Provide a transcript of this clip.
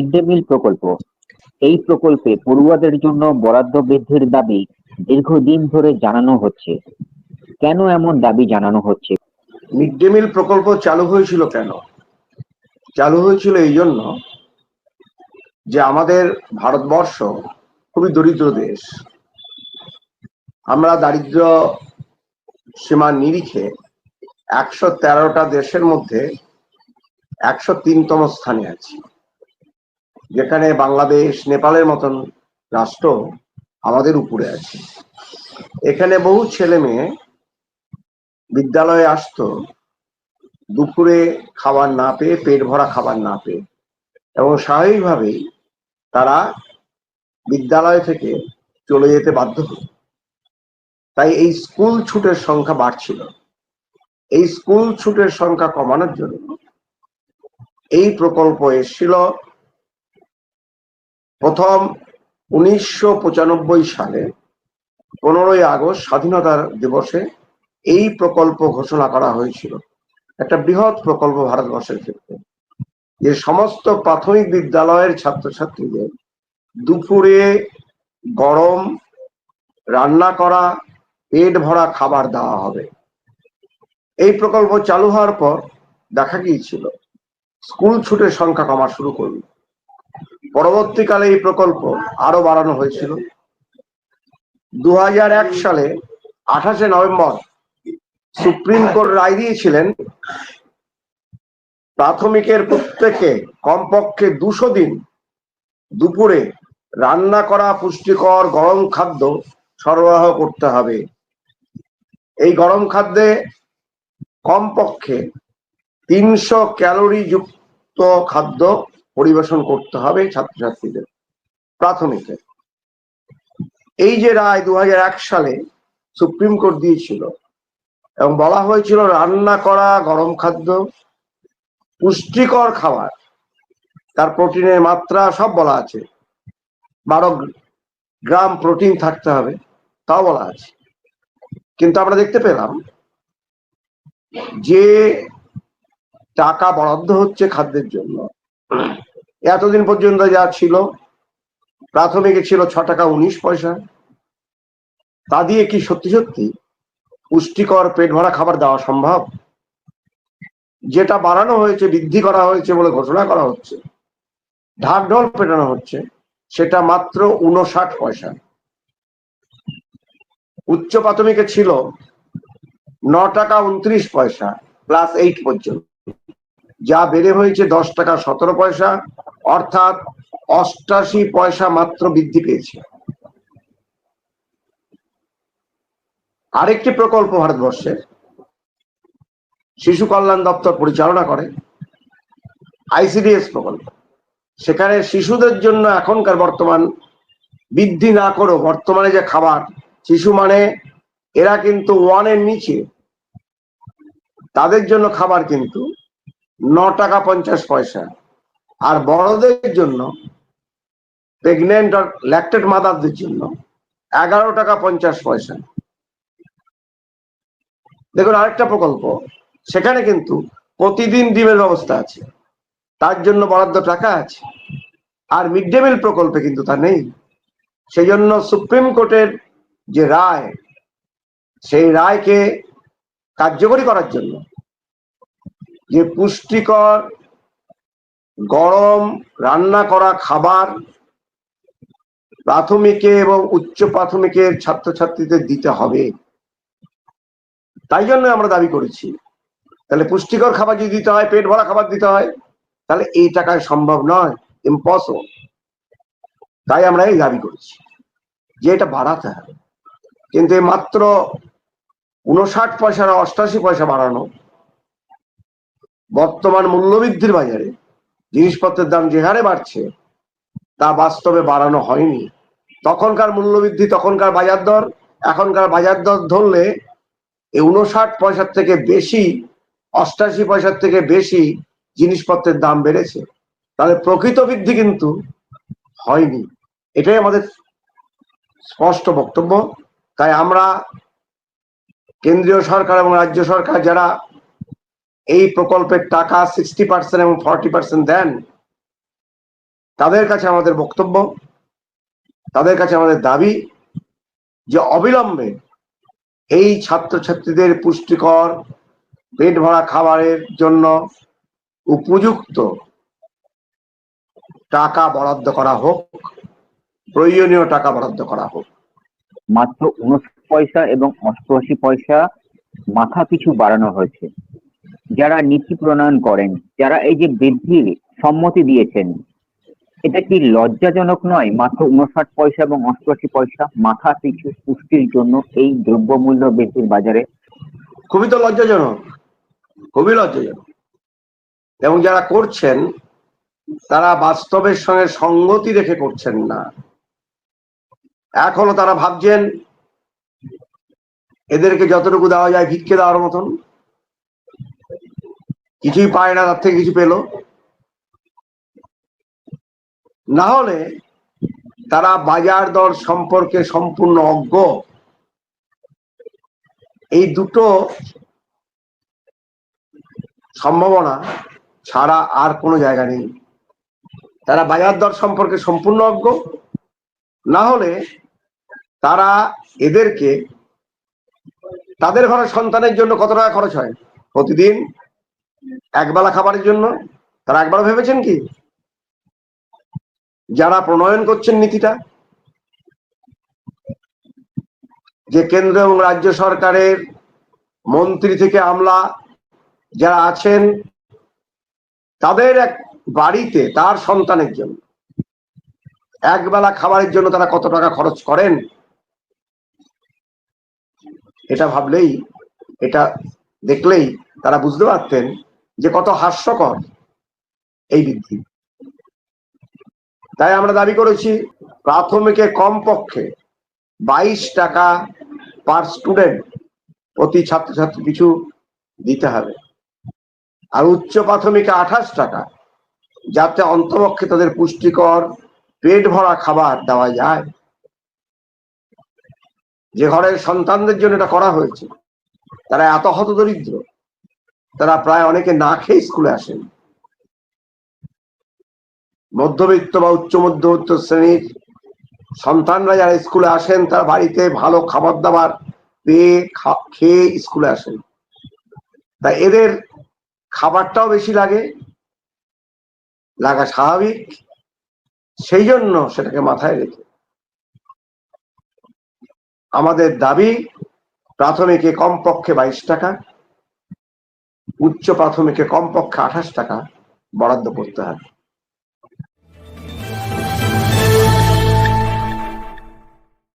Mid day meal প্রকল্প। এই প্রকল্পে পড়ুয়াদের জন্য বরাদ্দ বৃদ্ধির দাবি দীর্ঘদিন ধরে জানানো হচ্ছে। কেন এমন দাবি জানানো হচ্ছে? মিড ডে মিল প্রকল্প চালু হয়েছিল কেন? চালু হয়েছিল এই জন্য যে আমাদের ভারতবর্ষ খুবই দরিদ্র দেশ। আমরা দারিদ্র সীমার নিরিখে একশো তেরোটা দেশের মধ্যে একশো তিনতম স্থানে আছি। যেখানে বাংলাদেশ, নেপালের মতন রাষ্ট্র আমাদের উপরে আছে। এখানে বহু ছেলে মেয়ে বিদ্যালয়ে আসতো, দুপুরে খাবার না পেয়ে, পেট ভরা খাবার না পেয়ে। এবং স্বাভাবিকভাবেই তারা বিদ্যালয় থেকে চলে যেতে বাধ্য হতো। তাই এই স্কুল ছুটের সংখ্যা বাড়ছিল। এই স্কুল ছুটের সংখ্যা কমানোর জন্য এই প্রকল্প এসেছিল প্রথম উনিশশো পঁচানব্বই সালে পনেরোই আগস্ট স্বাধীনতা দিবসে এই প্রকল্প ঘোষণা করা হয়েছিল। একটা বৃহৎ প্রকল্প ভারতবর্ষের ক্ষেত্রে। যে সমস্ত প্রাথমিক বিদ্যালয়ের ছাত্রছাত্রীদের দুপুরে গরম, রান্না করা, পেট ভরা খাবার দেওয়া হবে। এই প্রকল্প চালু হওয়ার পর দেখা গিয়েছিল, স্কুল ছুটের সংখ্যা কমা শুরু করল পরবর্তীকালে এই প্রকল্প আরও বাড়ানো হয়েছিল। দু হাজার এক সালে আঠাশে নভেম্বর সুপ্রিম কোর্ট রায় দিয়েছিলেন, প্রাথমিকের প্রত্যেকে কমপক্ষে দুশো দিন দুপুরে রান্না করা পুষ্টিকর গরম খাদ্য সরবরাহ করতে হবে। এই গরম খাদ্যে কমপক্ষে তিনশো ক্যালোরি যুক্ত খাদ্য পরিবেশন করতে হবে ছাত্রছাত্রীদের প্রাথমিকে। এই যে রায় দু হাজার এক সালে সুপ্রিম কোর্ট দিয়েছিল এবং বলা হয়েছিল রান্না করা গরম খাদ্য, পুষ্টিকর খাবার, তার প্রোটিনের মাত্রা সব বলা আছে। বারো গ্রাম প্রোটিন থাকতে হবে, তাও বলা আছে। কিন্তু আমরা দেখতে পেলাম যে টাকা বরাদ্দ হচ্ছে খাদ্যের জন্য এতদিন পর্যন্ত যা ছিল, প্রাথমিকে ছিল ছ টাকা উনিশ পয়সা। তা দিয়ে কি সত্যি সত্যি পুষ্টিকর পেট ভরা খাবার দেওয়া সম্ভব? যেটা বাড়ানো হয়েছে, বৃদ্ধি করা হয়েছে বলে ঘোষণা করা হচ্ছে, ঢাকঢোল পেটানো হচ্ছে, সেটা মাত্র উনষাট পয়সা। উচ্চ প্রাথমিকে ছিল ন টাকা উনত্রিশ পয়সা ক্লাস এইট পর্যন্ত। যা বেড়ে হয়েছে দশ টাকা সতেরো পয়সা, অর্থাৎ অষ্টাশি পয়সা মাত্র বৃদ্ধি পেয়েছে। আরেকটি প্রকল্প ভারতবর্ষের, শিশু কল্যাণ দপ্তর পরিচালনা করে আইসিডিএস প্রকল্প। সেখানে শিশুদের জন্য এখনকার বর্তমান বৃদ্ধি না করেও বর্তমানে যে খাবার, শিশু মানে এরা কিন্তু ওয়ানের নিচে। তাদের জন্য খাবার কিন্তু ন টাকা পঞ্চাশ পয়সা। আর বড়দের জন্য প্রেগনেন্ট আর ল্যাকটেড মাদারদের জন্য এগারো টাকা পঞ্চাশ পয়সা। দেখুন, আরেকটা প্রকল্প, সেখানে কিন্তু প্রতিদিন ডিমের ব্যবস্থা আছে। তার জন্য বরাদ্দ টাকা আছে। আর মিড ডে মিল প্রকল্পে কিন্তু তা নেই। সেই জন্য সুপ্রিম কোর্টের যে রায়, সেই রায়কে কার্যকরী করার জন্য যে পুষ্টিকর গরম রান্না করা খাবার প্রাথমিকে এবং উচ্চ প্রাথমিকের ছাত্রছাত্রীদের দিতে হবে। তাই জন্য আমরা দাবি করেছি, তাহলে পুষ্টিকর খাবার যদি দিতে হয়, পেট ভরা খাবার দিতে হয়, তাহলে এই টাকায় সম্ভব নয় ইম্পসিবল তাই আমরা এই দাবি করেছি যে এটা বাড়াতে হবে। কিন্তু মাত্র উনষাট পয়সার অষ্টাশি পয়সা বাড়ানো বর্তমান মূল্যবৃদ্ধির বাজারে জিনিসপত্রের দাম যে হারে বাড়ছে, তা বাস্তবে বাড়ানো হয়নি। তখনকার মূল্যবৃদ্ধি, তখনকার বাজার দর, এখনকার বাজার দর ধরলে উনষাট পয়সার থেকে বেশি, অষ্টাশি পয়সার থেকে বেশি জিনিসপত্রের দাম বেড়েছে। তাহলে প্রকৃত বৃদ্ধি কিন্তু হয়নি। এটাই আমাদের স্পষ্ট বক্তব্য। তাই আমরা কেন্দ্রীয় সরকার এবং রাজ্য সরকার যারা এই প্রকল্পের টাকা সিক্সটি পার্সেন্ট এবং ফর্টি পার্সেন্ট দেন তাদের কাছে আমাদের বক্তব্য, তাদের কাছে আমাদের দাবি যে অবিলম্বে এই ছাত্রছাত্রীদের পুষ্টিকর পেট ভরা খাবারের জন্য উপযুক্ত টাকা বরাদ্দ করা হোক, প্রয়োজনীয় টাকা বরাদ্দ করা হোক। মাত্র উনষাট পয়সা এবং অষ্টআশি পয়সা মাথা পিছু বাড়ানো হয়েছে। যারা নীতি প্রণয়ন করেন, যারা এই যে বৃদ্ধির সম্মতি দিয়েছেন, এটা কি লজ্জাজনক নয়? মাত্র উনষাট পয়সা এবং অষ্টআশি পয়সা মাথা পিছু পুষ্টির জন্য এই দ্রব্যমূল্য বৃদ্ধির বাজারে? খুবই তো লজ্জাজনক, খুবই লজ্জাজনক। এবং যারা করছেন, তারা বাস্তবের সঙ্গে সঙ্গতি রেখে করছেন না। এখনও তারা ভাবছেন, এদেরকে যতটুকু দেওয়া যায় ভিক্ষে দেওয়ার মতন। কিছুই পায় না, তার থেকে কিছু পেল। না হলে তারা বাজার দর সম্পর্কে সম্পূর্ণ অজ্ঞ। এই দুটো সম্ভাবনা ছাড়া আর কোনো জায়গা নেই। তারা বাজার দর সম্পর্কে সম্পূর্ণ অজ্ঞ। না হলে তারা এদেরকে, তাদের ঘরের সন্তানের জন্য কত টাকা খরচ হয়? প্রতিদিন একবেলা খাবারের জন্য? তারা একবার ভেবেছেন কি? যারা প্রণয়ন করছেন নীতিটা, যে কেন্দ্র এবং রাজ্য সরকারের মন্ত্রী থেকে আমলা যারা আছেন, তাদের এক বাড়িতে তার সন্তানের জন্য, একবেলা খাবারের জন্য তারা কত টাকা খরচ করেন? এটা ভাবলেই, এটা দেখলেই তারা বুঝতে পারতেন যে কত হাস্যকর এই বৃদ্ধি। তাই আমরা দাবি করেছি, প্রাথমিকে কমপক্ষে বাইশ টাকা পার স্টুডেন্ট প্রতি ছাত্রছাত্রী পিছু দিতে হবে। আর উচ্চ প্রাথমিকে আঠাশ টাকা, যাতে অন্তপক্ষে তাদের পুষ্টিকর পেট ভরা খাবার দেওয়া যায়। যে ঘরের সন্তানদের জন্য এটা করা হয়েছে, তারা এত হত দরিদ্র তারা প্রায় অনেকে না খেয়ে স্কুলে আসেন। মধ্যবিত্ত বা উচ্চ মধ্যবিত্ত শ্রেণির সন্তানরা যারা স্কুলে আসেন, তার বাড়িতে ভালো খাবার দাবার পেয়ে খেয়ে স্কুলে আসেন। তা এদের খাবারটাও বেশি লাগে, লাগা স্বাভাবিক, সেই জন্য সেটাকে মাথায় রেখে। আমাদের দাবি, প্রাথমিকে কমপক্ষে বাইশ টাকা উচ্চ প্রাথমিকে কমপক্ষে আঠাশ টাকা বরাদ্দ করতে হবে।